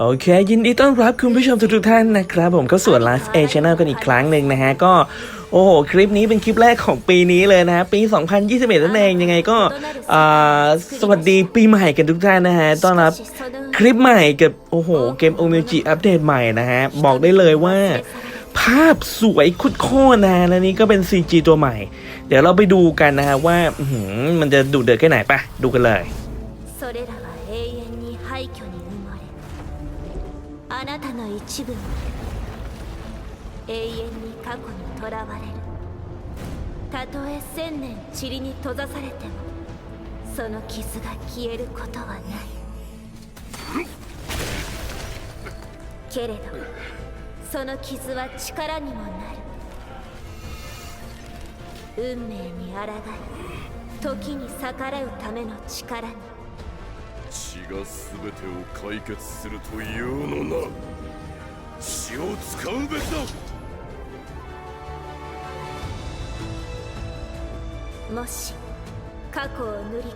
โอเค ยินดีต้อนรับคุณผู้ชมทุกๆท่านนะครับ ผมเข้าสู่ Live A Channel กันอีกครั้งหนึ่งนะฮะ ก็โอ้โห คลิปนี้เป็นคลิปแรกของปีนี้เลยนะฮะ ปี 2021 นั่นเอง ยังไงก็สวัสดีปีใหม่กันทุกท่านนะฮะ ต้อนรับคลิปใหม่กับโอ้โห เกมโอมิจิอัปเดตใหม่นะฮะ บอกได้เลยว่าภาพสวยคุดโค่นะและนี่ก็เป็น CG ตัวใหม่ เดี๋ยวเราไปดูกันนะฮะว่ามันจะดุเดือดแค่ไหนปะดูกันเลย 一部も永遠に過去にとらわれるたとえ千年塵に閉ざされてもその傷が消えることはないけれどその傷は力にもなる運命に抗い時に逆らうための力に血が全てを解決するというのな血を使うべきだ。もし過去を塗り替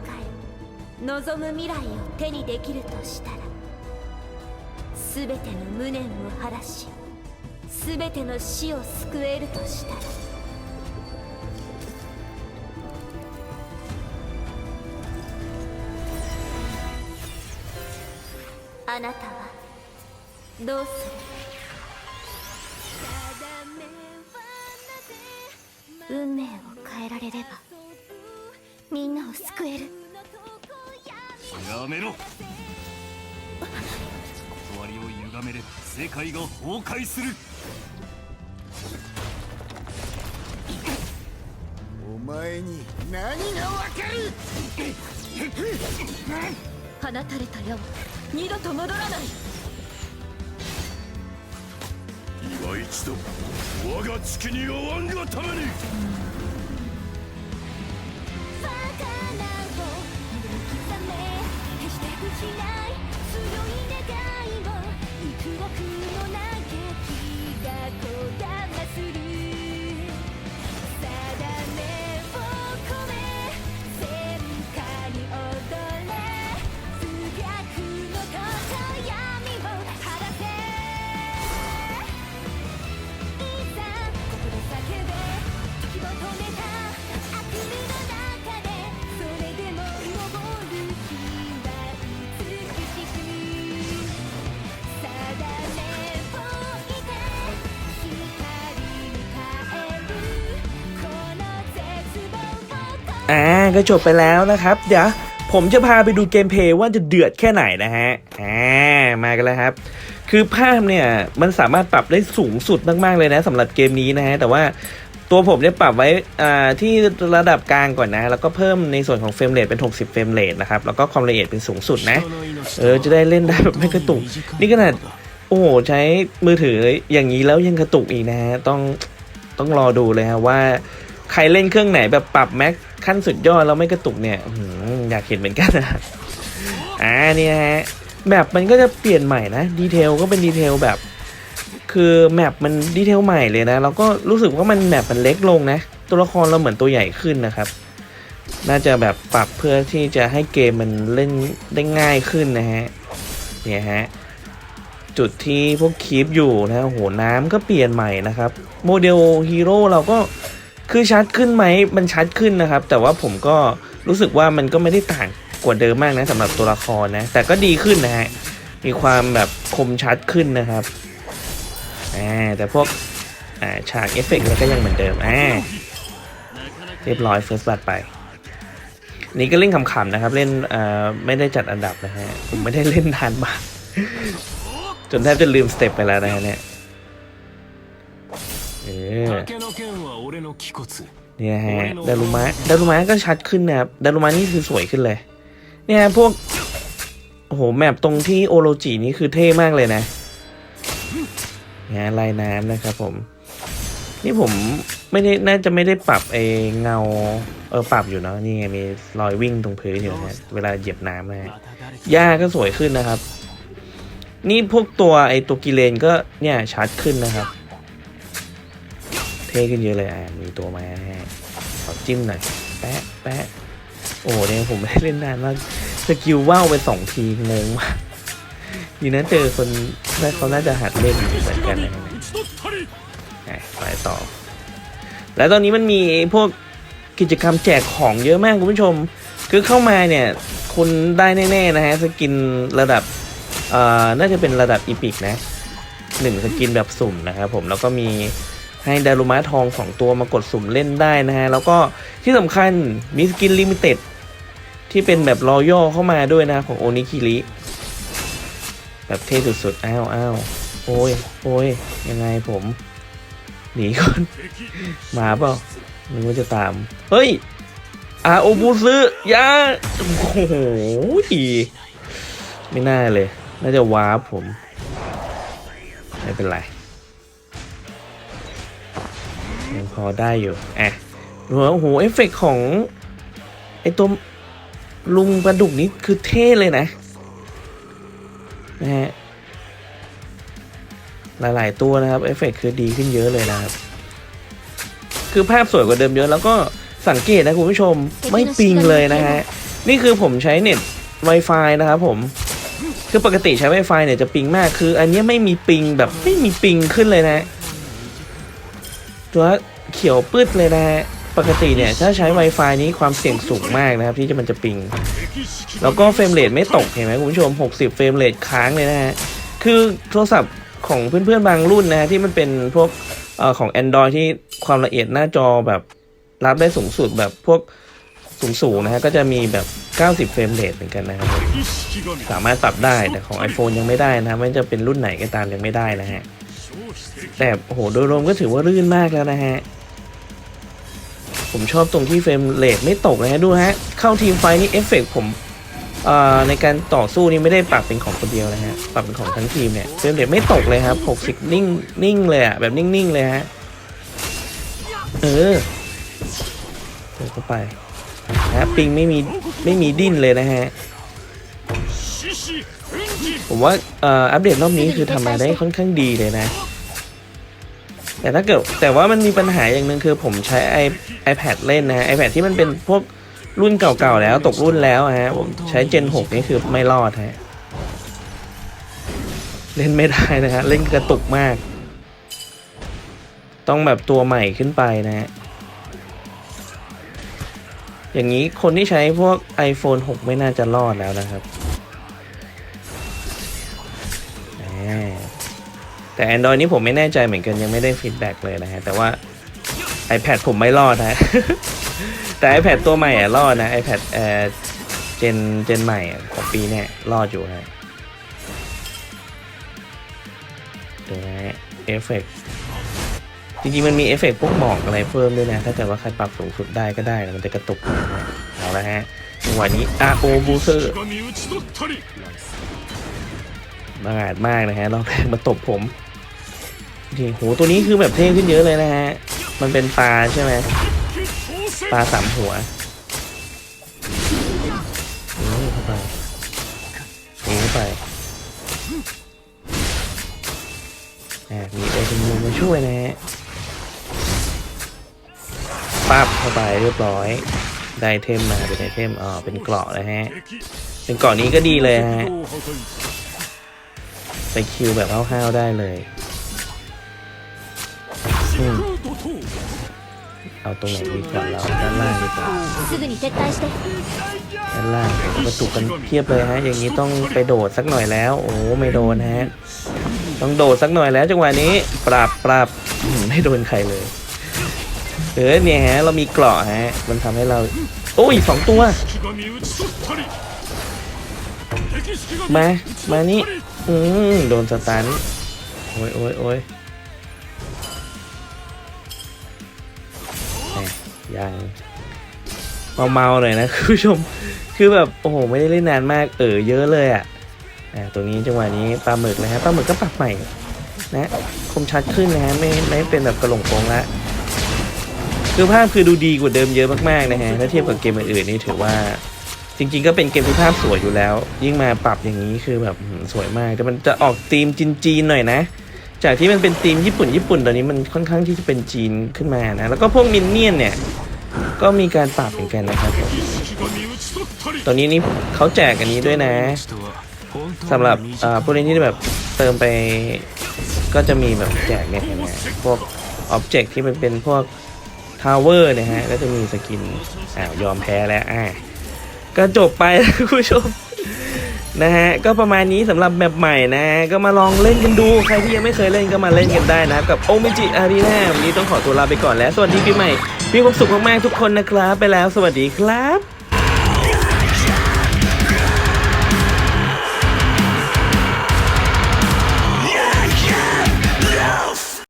え望む未来を手にできるとしたら全ての無念を晴らし全ての死を救えるとしたら。あなたはどうする？運命を変えられればみんなを救える。やめろ。断りを歪めれば世界が崩壊する。お前に何がわかる。放たれた矢は二度と戻らないは一度我が月に合わんがために魚を浮き覚め決して失い อ่าก็จบไปแล้วนะครับ เดี๋ยวผมจะพาไปดูเกมเพลย์ว่าจะเดือดแค่ไหนนะฮะอ่ามากันแล้วครับ คือภาพเนี่ยมันสามารถปรับได้สูงสุดมากๆเลยนะสำหรับเกมนี้นะฮะแต่ว่าตัวผมเนี่ยปรับไว้อ่าที่ระดับกลางก่อนนะ แล้วก็เพิ่มในส่วนของเฟรมเรทเป็น 60 เฟรมเรทนะครับ แล้วก็ความละเอียดเป็นสูงสุดนะ เออ จะได้เล่นได้แบบไม่กระตุก นี่ขนาด โอ้โห ใช้มือถืออย่างนี้แล้วยังกระตุกอีกนะฮะ ต้องต้องรอดูเลยฮะว่า ใครเล่นเครื่องไหนแบบปรับแม็กขั้นสุดยอดแล้วไม่กระตุกเนี่ยอยากเห็นเหมือนกันนะอ่าเนี่ยฮะแบบมันก็จะเปลี่ยนใหม่นะดีเทลก็เป็นดีเทลแบบ คือแมปมันดีเทลใหม่เลยนะแล้วก็รู้สึกว่ามันแมปมันเล็กลงนะ ตัวละครเราเหมือนตัวใหญ่ขึ้นนะครับ น่าจะแบบปรับเพื่อที่จะให้เกมมันเล่นได้ง่ายขึ้นนะฮะเนี่ยฮะจุดที่พวกคีปอยู่นะโอ้โหน้ำก็เปลี่ยนใหม่นะครับ โมเดลฮีโร่เราก็ คือชัดขึ้นไหมมันชัดขึ้นนะครับ แต่ว่าผมก็รู้สึกว่ามันก็ไม่ได้ต่างกว่าเดิมมากนะสำหรับตัวละครนะ แต่ก็ดีขึ้นนะฮะมีความแบบคมชัดขึ้นนะครับอ่าแต่พวกอ่าฉากเอฟเฟกต์ก็ยังเหมือนเดิมอ่าเรียบร้อยเฟิร์สบัตไป นี่ก็เล่นขำๆนะครับ เล่นอ่อไม่ได้จัดอันดับนะฮะผมไม่ได้เล่นนานมากจนแทบจะลืมสเต็ปไปแล้วนะฮะเนี่ย เออเนี่ยฮะดารุมะดารุมะก็ชัดขึ้นนะครับดารุมะนี่คือสวยขึ้นเลย เนี่ยพวกโอ้โหแมปตรงที่โอโรจินี่คือเท่มากเลยนะงานลายน้ำนะครับผม นี่ผมไม่ได้น่าจะไม่ได้ปรับไอเงาเออปรับอยู่เนาะนี่ไงมีรอยวิ่งตรงพื้นอยู่นะเวลาเหยียบน้ำนะหญ้าก็สวยขึ้นนะครับ นี่พวกตัวไอตัวกิเลนก็เนี่ยชัดขึ้นนะครับ ท่ขึ้นเยอะเลยอะมีตัวมาขอจิ้มหน่อยแปะแปะโอ้เนี่ยผมไม่ได้เล่นนานมากสกิลว่าวไปสองทีงงมากอยู่นั้นเจอคนน่าเขาน่าจะหัดเล่นเหมือนกันนยไปต่อ และตอนนี้มันมีพวกกิจกรรมแจกของเยอะมากคุณผู้ชม คือเข้ามาเนี่ยคุณได้แน่ๆนะฮะสกินระดับเอ่อน่าจะเป็นระดับอีพิกนะหนึ่งสกินแบบสุ่มนะครับผมแล้วก็มี ให้ดารุมะทองสองตัวมากดสุ่มเล่นได้นะฮะ แล้วก็ที่สำคัญมีสกินลิมิเต็ดที่เป็นแบบรอย่อเข้ามาด้วยนะของโอนิคิริแบบเท่สุดๆ อ้าวอ้าวโอ้ยโอ้ยยังไงผม หนีก่อน มาเปล่านึกว่าจะตาม เฮ้ยอาโอบูซึยาโอ้โหไม่น่าเลย น่าจะว้าร์ปผม ไม่เป็นไร ยังพอได้อยู่อะหัวโอ้โหเอฟเฟกต์ของไอตัวลุงปลาดุกนี้คือเท่เลยนะนะฮะหลาย ๆ ตัวนะครับเอฟเฟกต์คือดีขึ้นเยอะเลยนะครับ คือภาพสวยกว่าเดิมเยอะ แล้วก็สังเกตนะคุณผู้ชมไม่ปิงเลยนะฮะ นี่คือผมใช้เน็ต Wi-Fi นะครับผม คือปกติใช้ Wi-Fi เนี่ยจะปิงมาก คืออันนี้ไม่มีปิงแบบไม่มีปิงขึ้นเลยนะ ตัวเขียวปื้ดเลยนะฮะปกติเนี่ยถ้าใช้ Wi-Fi นี้ความเสี่ยงสูงมากนะครับที่จะมันจะปิง แล้วก็เฟรมเรทไม่ตกเห็นไหมคุณผู้ชม 60 เฟรมเรทค้างเลยนะฮะ คือโทรศัพท์ของเพื่อนๆบางรุ่นนะฮะที่มันเป็นพวกอของ Android ที่ความละเอียดหน้าจอแบบรับได้สูงสุดแบบพวกสูงสูงนะฮะก็จะมีแบบ 90 เฟรมเรทเหมือนกันนะครับสามารถปรับได้แต่ของ iPhone ยังไม่ได้นะไม่จะเป็นรุ่นไหนก็ตามยังไม่ได้นะฮะ แต่โอ้โหโดยรวมก็ถือว่าลื่นมากแล้วนะฮะ ผมชอบตรงที่เฟรมเลทไม่ตกนะฮะ ดูฮะ เข้าทีมไฟนี่เอฟเฟกผมในการต่อสู้นี่ไม่ได้ปรับเป็นของคนเดียวนะฮะ ปรับเป็นของทั้งทีมเนี่ยเฟรมเลทไม่ตกเลยครับ 60 นิ่งนิ่งเลยอะแบบนิ่ง ๆ เลยฮะ เออเดินเข้าไปนะปิงไม่มีไม่มีดิ้นเลยนะฮะ ผมว่าอัปเดตรอบนี้คือทำมาได้ค่อนข้างดีเลยนะ แต่ถ้าเกิดแต่ว่ามันมีปัญหาอย่างหนึ่งคือผมใช้ i iPad เล่นนะฮะ iPad ที่มันเป็นพวกรุ่นเก่าๆแล้วตกรุ่นแล้วฮะผมใช้ Gen 6 นี่คือไม่รอดฮะ เล่นไม่ได้นะฮะ เล่นกระตุกมาก ต้องแบบตัวใหม่ขึ้นไปนะฮะ อย่างนี้คนที่ใช้พวก iPhone 6 ไม่น่าจะรอดแล้วนะครับ แต่ Android นี้ผมไม่แน่ใจเหมือนกันยังไม่ได้ฟีดแบ็กเลยนะฮะ แต่ว่า iPad ผมไม่รอดนะ แต่ iPad ตัวใหม่อะรอดนะ iPad เอ่อเจนเจนใหม่ของปีเนี่ยรอดอยู่ฮะดูนะฮะเอฟเฟกจริงๆ มันมีเอฟเฟกพวกหมอกอะไรเพิ่มด้วยนะ ถ้าเกิดว่าใครปรับสูงสุดได้ก็ได้นะมันจะกระตุกเอาละฮะวันนี้อาโอบูเซอร์ บังอาดมากนะฮะรอบแรกมาตบผมโอเคโหตัวนี้คือแบบเท่ขึ้นเยอะเลยนะฮะ มันเป็นปลาใช่ไหมปลาสามหัวนี่เข้าไปนี่เข้าไปมีโอเดนูมาช่วยนะฮะปั๊บเข้าไปเรียบร้อย ได้เทมมาเป็นไอเทมอ๋อเป็นเกราะนะฮะ เป็นเกราะนี้ก็ดีเลยฮะ ไปคิวแบบห้าวๆได้เลย เอาตรงไหนดีกว่าเราด้านล่างดีกว่าด้านล่างกระตุกันเพียบเลยฮะ อย่างนี้ต้องไปโดดสักหน่อยแล้ว โอ้ไม่โดนฮะ ต้องโดดสักหน่อยแล้วจังหวะนี้ ปราบปราบไม่โดนใครเลยเออเนี่ยฮะ เรามีเกราะฮะ มันทำให้เรา โอ้ยสองตัว มา มานี่ อืมโดนสตันโอ้ยโอ้ยโอ้ยยังเมาๆหน่อยนะคุณผู้ชม คือแบบโอ้โหไม่ได้เล่นนานมากเออเยอะเลยอะอ่าตัวนี้จังหวะนี้ปลาหมึกนะฮะปลาหมึกก็ปรับใหม่นะคมชัดขึ้นนะฮะไม่ไม่เป็นแบบกระหลงโปงละคือภาพคือดูดีกว่าเดิมเยอะมากๆนะฮะถ้าเทียบกับเกมอื่นๆนี่ถือว่า จริงๆก็เป็นเกมที่ภาพสวยอยู่แล้ว ยิ่งมาปรับอย่างนี้คือแบบสวยมาก แต่มันจะออกธีมจีนๆหน่อยนะ จากที่มันเป็นธีมญี่ปุ่นญี่ปุ่นตอนนี้มันค่อนข้างที่จะเป็นจีนขึ้นมานะ แล้วก็พวกมินเนี่ยนเนี่ยก็มีการปรับเหมือนกันนะครับ ตอนนี้นี่เขาแจกอันนี้ด้วยนะสำหรับผู้เล่นที่แบบเติมไปก็จะมีแบบแจกเนี่ยนะพวกออบเจกต์ที่มันเป็นพวกทาวเวอร์นะฮะก็จะมีสกินอ้าวยอมแพ้แล้วอ่า ก็จบไปคุณผู้ชมนะฮะก็ประมาณนี้สำหรับแมปใหม่นะ ก็มาลองเล่นกันดูใครที่ยังไม่เคยเล่นก็มาเล่นกันได้นะครับกับโอเมจิอารีนาวันนี้ต้องขอตัวลาไปก่อนแล้ว สวัสดีปีใหม่มีความสุขมากๆทุกคนนะครับ ไปแล้ว สวัสดีครับ